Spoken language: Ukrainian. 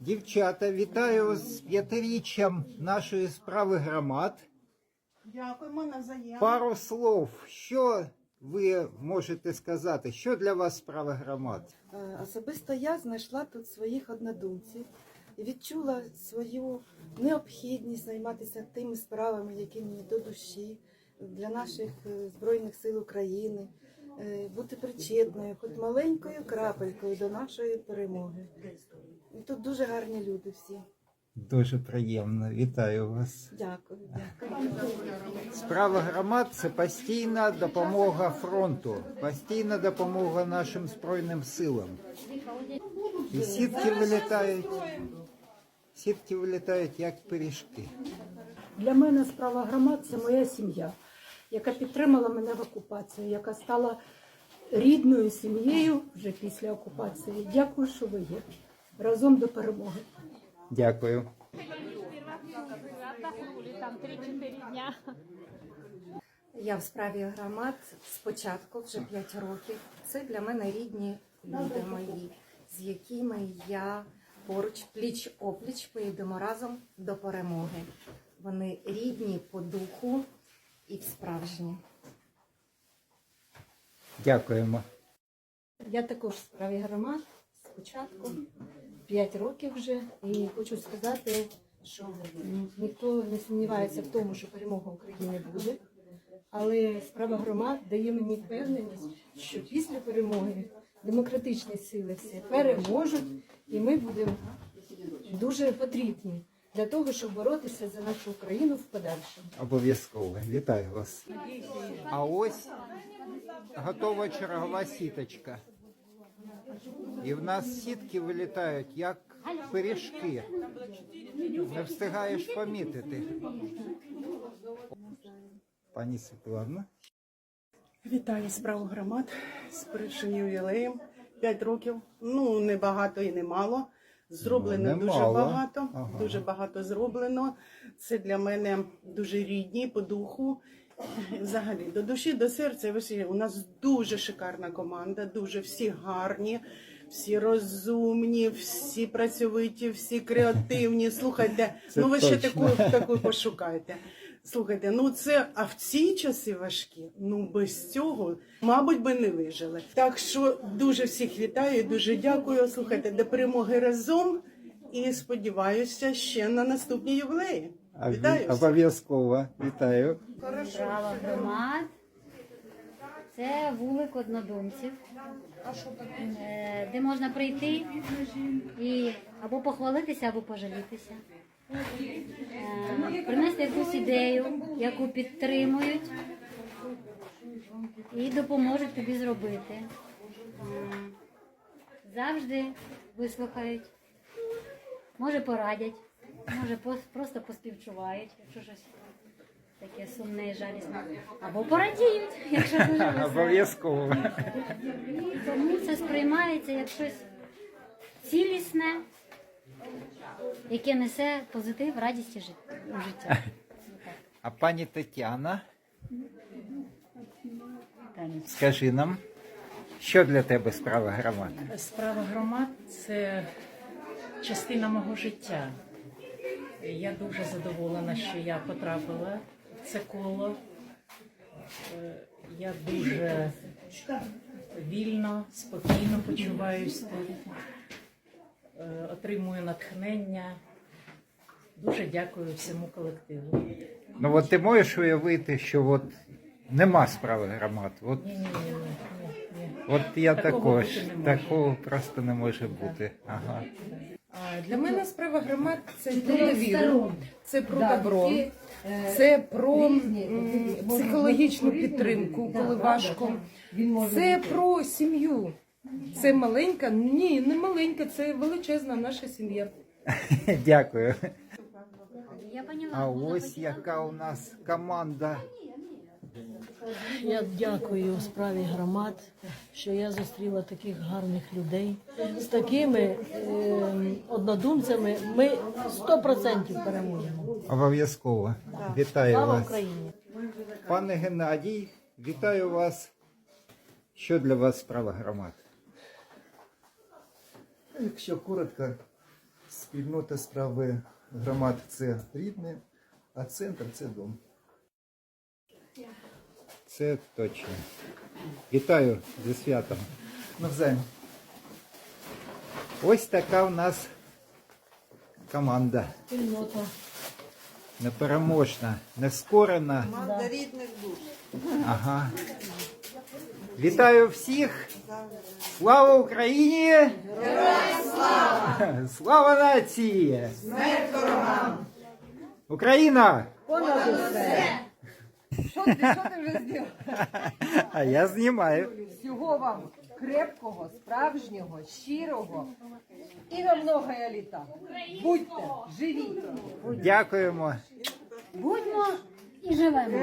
Дівчата, вітаю з п'ятиріччям нашої справи громад. Дякуємо навзаємно. Пару слов. Що ви можете сказати? Що для вас справа громад? Е, Особисто я знайшла тут своїх однодумців і відчула свою необхідність займатися тими справами, які мені до душі для наших е, Збройних сил України, бути причетною, хоч маленькою крапелькою до нашої перемоги. І тут дуже гарні люди всі. Дуже приємно. Вітаю вас. Дякую. дякую. Справа громад це постійна допомога фронту, постійна допомога нашим збройним силам. І сітки вилітають. Сітки вилітають як пиріжки. Для мене справа громад це моя сім'я, яка підтримала мене в окупації, яка стала рідною сім'єю вже після окупації. Дякую, що ви є. Разом до перемоги. Дякую. там 3-4 дня. Я в справі громад спочатку вже 5 років. Це для мене рідні люди мої, з якими я поруч пліч опліч поїдемо разом до перемоги. Вони рідні по духу і справжні. Дякуємо. Я також в справі громад спочатку 5 років вже, і хочу сказати, що ніхто не сумнівається в тому, що перемога України буде. Але справа громад дає мені впевненість, що після перемоги демократичні сили все переможуть, і ми будемо дуже потрібні для того, щоб боротися за нашу Україну в подальшому. Обов'язково. Вітаю вас. А ось готова чергова сіточка. І в нас сітки вилітають як пиріжки. Не встигаєш помітити. Пані Світлана. Вітаю справу громад з першим ювілеєм. П'ять років. Ну, не багато і не мало. Зроблено Ну, дуже багато. Ага. Дуже багато зроблено. Це для мене дуже рідні по духу. Взагалі, до душі, до серця. У нас дуже шикарна команда, дуже всі гарні, всі розумні, всі працьовиті, всі креативні. Слухайте, Це ну ви ще таку, таку пошукайте. Слухайте, ну це а в ці часи важкі. Ну без цього, мабуть, би не вижили. Так що дуже всіх вітаю, дуже дякую. Слухайте, до перемоги разом і сподіваюся ще на наступні ювілеї. Вітаю. Обов'язково. Вітаю. Громад. Це вулик однодумців, Е, де можна прийти і або похвалитися, або пожалітися. Е, Принести якусь ідею, яку підтримують і допоможуть тобі зробити. Е, Завжди вислухають, може порадять, може просто поспівчувають, якщо щось таке сумне і жалісне. Або порадіють, якщо дуже весело. Обов'язково. Тому це сприймається як щось цілісне, яке несе позитив, радість і жит- у життя. А пані Тетяна, скажи нам, що для тебе справа громад? Справа громад це частина мого життя. Я дуже задоволена, що я потрапила це коло. Е, Я дуже вільно, спокійно почуваюся тут, Е, отримую натхнення. Дуже дякую всьому колективу. Ну от ти можеш уявити, що от нема справи громад. От, Ні, ні, ні, ні, ні. от я Такого також. бути не може. Такого просто не може бути. Ага. А, Для мене справа громад це про довіру, це про добро, це про м, психологічну підтримку, коли важко. Це про сім'ю. Це маленька, ні, не маленька, це величезна наша сім'я. Дякую. Я поняла. А ось яка у нас команда. Я дякую справі громад, що я зустріла таких гарних людей. З такими е, однодумцями ми 100% переможемо. Обов'язково. Вітаю Слава вас. Україні! Пане Геннадій, вітаю вас. Що для вас справа громад? Якщо коротко, спільнота справи громад це рідне, а центр це дом. Це точно. Вітаю зі святом. Навзаєм. Ось така в нас команда. Спільнота. Непереможна, нескорена. Команда рідних душ. Ага. Вітаю всіх! Слава Україні! Героям слава! Слава нації! Смерть ворогам! Україна! Що ти, що ти вже зробив? А я знімаю. Всього вам крепкого, справжнього, щирого і на многое літа. Будьте живіть. Дякуємо. Будьмо і живемо.